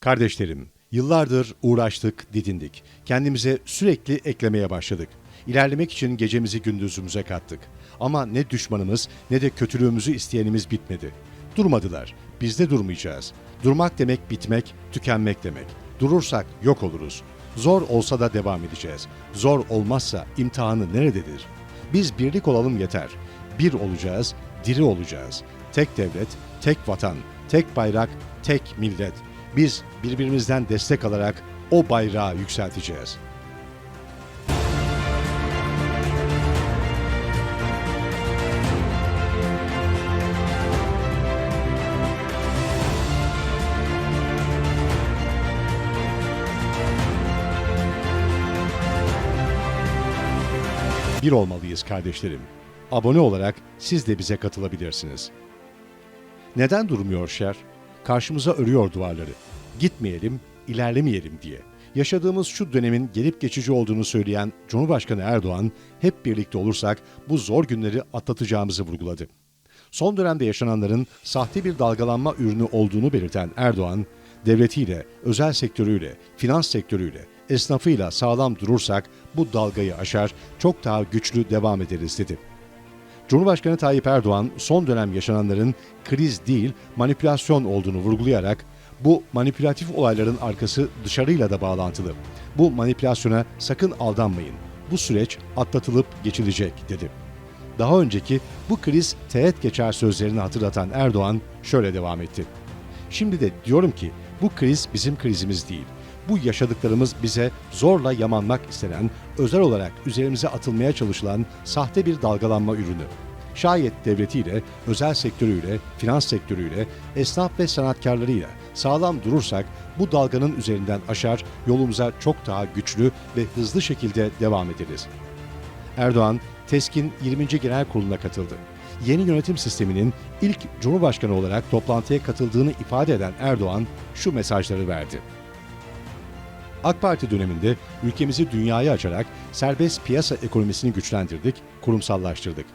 Kardeşlerim, yıllardır uğraştık, didindik. Kendimize sürekli eklemeye başladık. İlerlemek için gecemizi gündüzümüze kattık. Ama ne düşmanımız ne de kötülüğümüzü isteyenimiz bitmedi. Durmadılar. Biz de durmayacağız. Durmak demek bitmek, tükenmek demek. Durursak yok oluruz. Zor olsa da devam edeceğiz. Zor olmazsa imtihanı nerededir? Biz birlik olalım yeter. Bir olacağız, diri olacağız. Tek devlet, tek vatan, tek bayrak, tek millet. Biz birbirimizden destek alarak o bayrağı yükselteceğiz. Bir olmalıyız kardeşlerim. Abone olarak siz de bize katılabilirsiniz. Neden durmuyor şer? Karşımıza örüyor duvarları. Gitmeyelim, ilerlemeyelim diye. Yaşadığımız şu dönemin gelip geçici olduğunu söyleyen Cumhurbaşkanı Erdoğan, hep birlikte olursak bu zor günleri atlatacağımızı vurguladı. Son dönemde yaşananların sahte bir dalgalanma ürünü olduğunu belirten Erdoğan, devletiyle, özel sektörüyle, finans sektörüyle, esnafıyla sağlam durursak bu dalgayı aşar, çok daha güçlü devam ederiz dedi. Cumhurbaşkanı Tayyip Erdoğan son dönem yaşananların kriz değil manipülasyon olduğunu vurgulayarak bu manipülatif olayların arkası dışarıyla da bağlantılı. Bu manipülasyona sakın aldanmayın. Bu süreç atlatılıp geçilecek dedi. Daha önceki bu kriz teğet geçer sözlerini hatırlatan Erdoğan şöyle devam etti. Şimdi de diyorum ki bu kriz bizim krizimiz değil. Bu yaşadıklarımız bize zorla yamanmak istenen, özel olarak üzerimize atılmaya çalışılan sahte bir dalgalanma ürünü. Şayet devletiyle, özel sektörüyle, finans sektörüyle, esnaf ve sanatkarlarıyla sağlam durursak bu dalganın üzerinden aşar, yolumuza çok daha güçlü ve hızlı şekilde devam ederiz. Erdoğan, TESK'in 20. Genel Kurulu'na katıldı. Yeni yönetim sisteminin ilk Cumhurbaşkanı olarak toplantıya katıldığını ifade eden Erdoğan şu mesajları verdi. AK Parti döneminde ülkemizi dünyaya açarak serbest piyasa ekonomisini güçlendirdik, kurumsallaştırdık.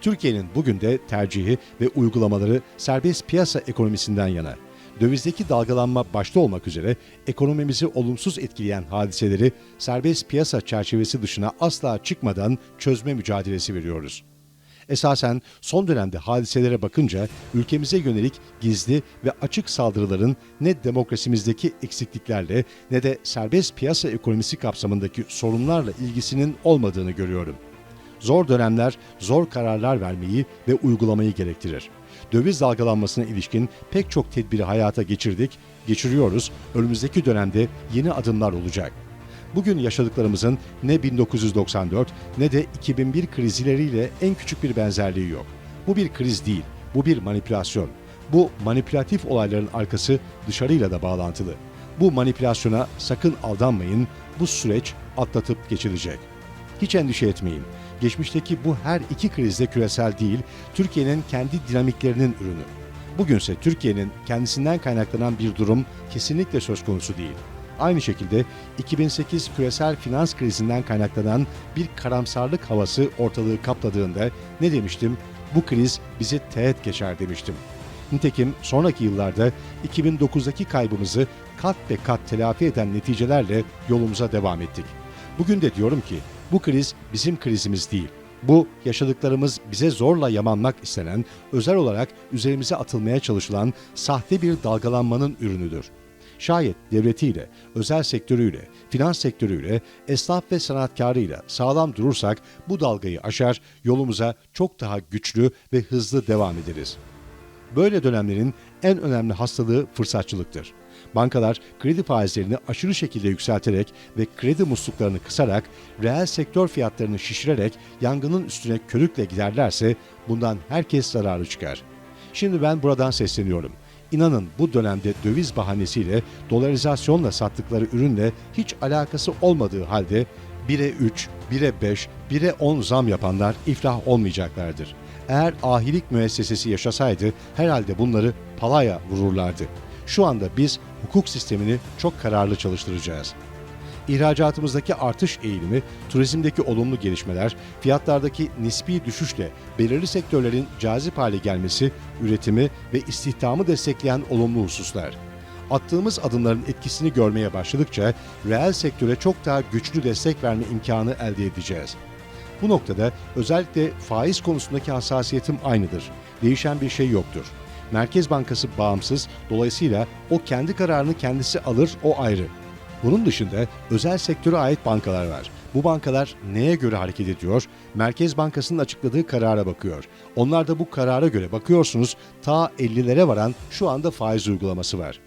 Türkiye'nin bugün de tercihi ve uygulamaları serbest piyasa ekonomisinden yana. Dövizdeki dalgalanma başta olmak üzere ekonomimizi olumsuz etkileyen hadiseleri serbest piyasa çerçevesi dışına asla çıkmadan çözme mücadelesi veriyoruz. Esasen son dönemde hadiselere bakınca ülkemize yönelik gizli ve açık saldırıların ne demokrasimizdeki eksikliklerle ne de serbest piyasa ekonomisi kapsamındaki sorunlarla ilgisinin olmadığını görüyorum. Zor dönemler zor kararlar vermeyi ve uygulamayı gerektirir. Döviz dalgalanmasına ilişkin pek çok tedbiri hayata geçirdik, geçiriyoruz. Önümüzdeki dönemde yeni adımlar olacak. Bugün yaşadıklarımızın ne 1994 ne de 2001 krizleriyle en küçük bir benzerliği yok. Bu bir kriz değil, bu bir manipülasyon. Bu manipülatif olayların arkası dışarıyla da bağlantılı. Bu manipülasyona sakın aldanmayın, bu süreç atlatıp geçilecek. Hiç endişe etmeyin. Geçmişteki bu her iki krizde küresel değil, Türkiye'nin kendi dinamiklerinin ürünü. Bugünse Türkiye'nin kendisinden kaynaklanan bir durum kesinlikle söz konusu değil. Aynı şekilde 2008 küresel finans krizinden kaynaklanan bir karamsarlık havası ortalığı kapladığında ne demiştim? Bu kriz bizi teğet geçer demiştim. Nitekim sonraki yıllarda 2009'daki kaybımızı kat ve kat telafi eden neticelerle yolumuza devam ettik. Bugün de diyorum ki bu kriz bizim krizimiz değil. Bu yaşadıklarımız bize zorla yamanmak istenen, özel olarak üzerimize atılmaya çalışılan sahte bir dalgalanmanın ürünüdür. Şayet devletiyle, özel sektörüyle, finans sektörüyle, esnaf ve sanatkarıyla sağlam durursak bu dalgayı aşar, yolumuza çok daha güçlü ve hızlı devam ederiz. Böyle dönemlerin en önemli hastalığı fırsatçılıktır. Bankalar kredi faizlerini aşırı şekilde yükselterek ve kredi musluklarını kısarak, reel sektör fiyatlarını şişirerek yangının üstüne körükle giderlerse bundan herkes zararı çıkar. Şimdi ben buradan sesleniyorum. İnanın bu dönemde döviz bahanesiyle dolarizasyonla sattıkları ürünle hiç alakası olmadığı halde 1'e 3, 1'e 5, 1'e 10 zam yapanlar iflah olmayacaklardır. Eğer ahilik müessesesi yaşasaydı herhalde bunları palaya vururlardı. Şu anda biz hukuk sistemini çok kararlı çalıştıracağız. İhracatımızdaki artış eğilimi, turizmdeki olumlu gelişmeler, fiyatlardaki nispi düşüşle belirli sektörlerin cazip hale gelmesi, üretimi ve istihdamı destekleyen olumlu hususlar. Attığımız adımların etkisini görmeye başladıkça reel sektöre çok daha güçlü destek verme imkanı elde edeceğiz. Bu noktada özellikle faiz konusundaki hassasiyetim aynıdır. Değişen bir şey yoktur. Merkez Bankası bağımsız, dolayısıyla o kendi kararını kendisi alır, o ayrı. Bunun dışında özel sektöre ait bankalar var. Bu bankalar neye göre hareket ediyor? Merkez Bankası'nın açıkladığı karara bakıyor. Onlar da bu karara göre bakıyorsunuz ta 50'lere varan şu anda faiz uygulaması var.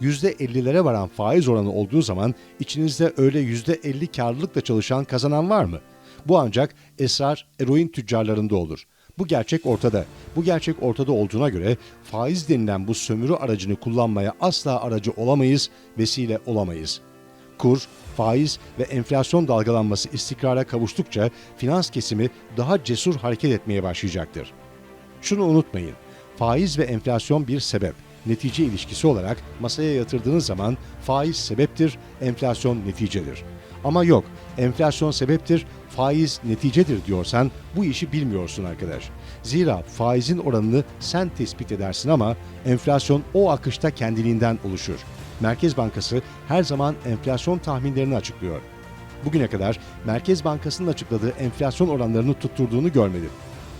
%50'lere varan faiz oranı olduğu zaman içinizde öyle %50 karlılıkla çalışan kazanan var mı? Bu ancak esrar eroin tüccarlarında olur. Bu gerçek ortada. Bu gerçek ortada olduğuna göre faiz denilen bu sömürü aracını kullanmaya asla aracı olamayız, vesile olamayız. Kur, faiz ve enflasyon dalgalanması istikrara kavuştukça finans kesimi daha cesur hareket etmeye başlayacaktır. Şunu unutmayın. Faiz ve enflasyon bir sebep. Netice ilişkisi olarak masaya yatırdığınız zaman faiz sebeptir, enflasyon neticedir. Ama yok, enflasyon sebeptir, faiz neticedir diyorsan bu işi bilmiyorsun arkadaş. Zira faizin oranını sen tespit edersin ama enflasyon o akışta kendiliğinden oluşur. Merkez Bankası her zaman enflasyon tahminlerini açıklıyor. Bugüne kadar Merkez Bankası'nın açıkladığı enflasyon oranlarını tutturduğunu görmedim.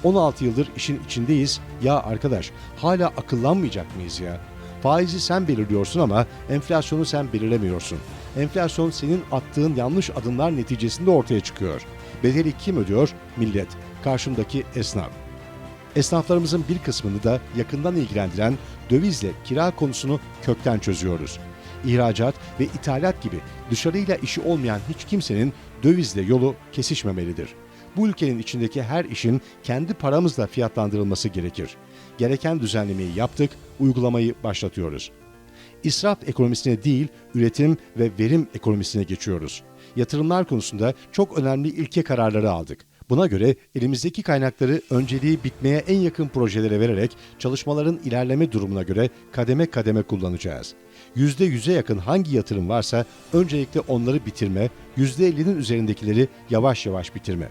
16 yıldır işin içindeyiz. Ya arkadaş hala akıllanmayacak mıyız ya? Faizi sen belirliyorsun ama enflasyonu sen belirlemiyorsun. Enflasyon senin attığın yanlış adımlar neticesinde ortaya çıkıyor. Bedeli kim ödüyor? Millet. Karşımdaki esnaf. Esnaflarımızın bir kısmını da yakından ilgilendiren dövizle kira konusunu kökten çözüyoruz. İhracat ve ithalat gibi dışarıyla işi olmayan hiç kimsenin dövizle yolu kesişmemelidir. Bu ülkenin içindeki her işin kendi paramızla fiyatlandırılması gerekir. Gereken düzenlemeyi yaptık, uygulamayı başlatıyoruz. İsraf ekonomisine değil, üretim ve verim ekonomisine geçiyoruz. Yatırımlar konusunda çok önemli ilke kararları aldık. Buna göre elimizdeki kaynakları önceliği bitmeye en yakın projelere vererek çalışmaların ilerleme durumuna göre kademe kademe kullanacağız. %100'e yakın hangi yatırım varsa öncelikle onları bitirme, %50'nin üzerindekileri yavaş yavaş bitirme.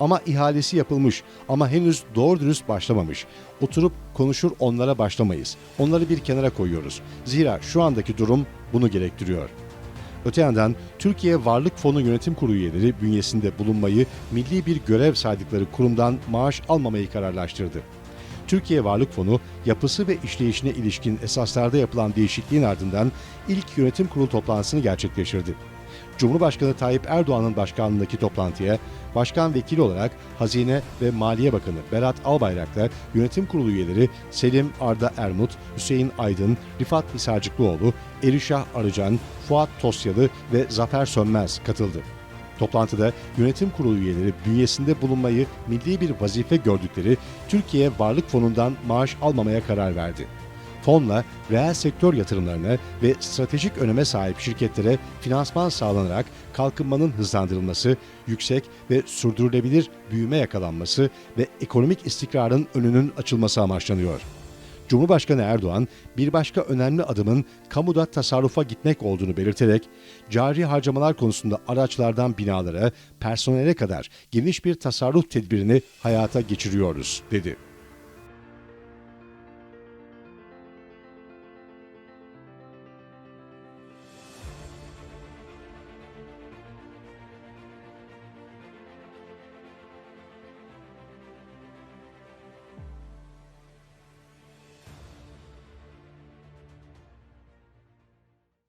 Ama ihalesi yapılmış ama henüz doğru dürüst başlamamış. Oturup konuşur onlara başlamayız. Onları bir kenara koyuyoruz. Zira şu andaki durum bunu gerektiriyor. Öte yandan Türkiye Varlık Fonu Yönetim Kurulu üyeleri bünyesinde bulunmayı milli bir görev saydıkları kurumdan maaş almamayı kararlaştırdı. Türkiye Varlık Fonu yapısı ve işleyişine ilişkin esaslarda yapılan değişikliğin ardından ilk yönetim kurulu toplantısını gerçekleştirdi. Cumhurbaşkanı Tayyip Erdoğan'ın başkanlığındaki toplantıya başkan vekili olarak Hazine ve Maliye Bakanı Berat Albayrak'la yönetim kurulu üyeleri Selim Arda Ermut, Hüseyin Aydın, Rifat Hisarcıklıoğlu, Erişah Arıcan, Fuat Tosyalı ve Zafer Sönmez katıldı. Toplantıda yönetim kurulu üyeleri bünyesinde bulunmayı milli bir vazife gördükleri Türkiye Varlık Fonu'ndan maaş almamaya karar verdi. Fonla reel sektör yatırımlarına ve stratejik öneme sahip şirketlere finansman sağlanarak kalkınmanın hızlandırılması, yüksek ve sürdürülebilir büyüme yakalanması ve ekonomik istikrarın önünün açılması amaçlanıyor. Cumhurbaşkanı Erdoğan bir başka önemli adımın kamuda tasarrufa gitmek olduğunu belirterek cari harcamalar konusunda araçlardan binalara, personele kadar geniş bir tasarruf tedbirini hayata geçiriyoruz dedi.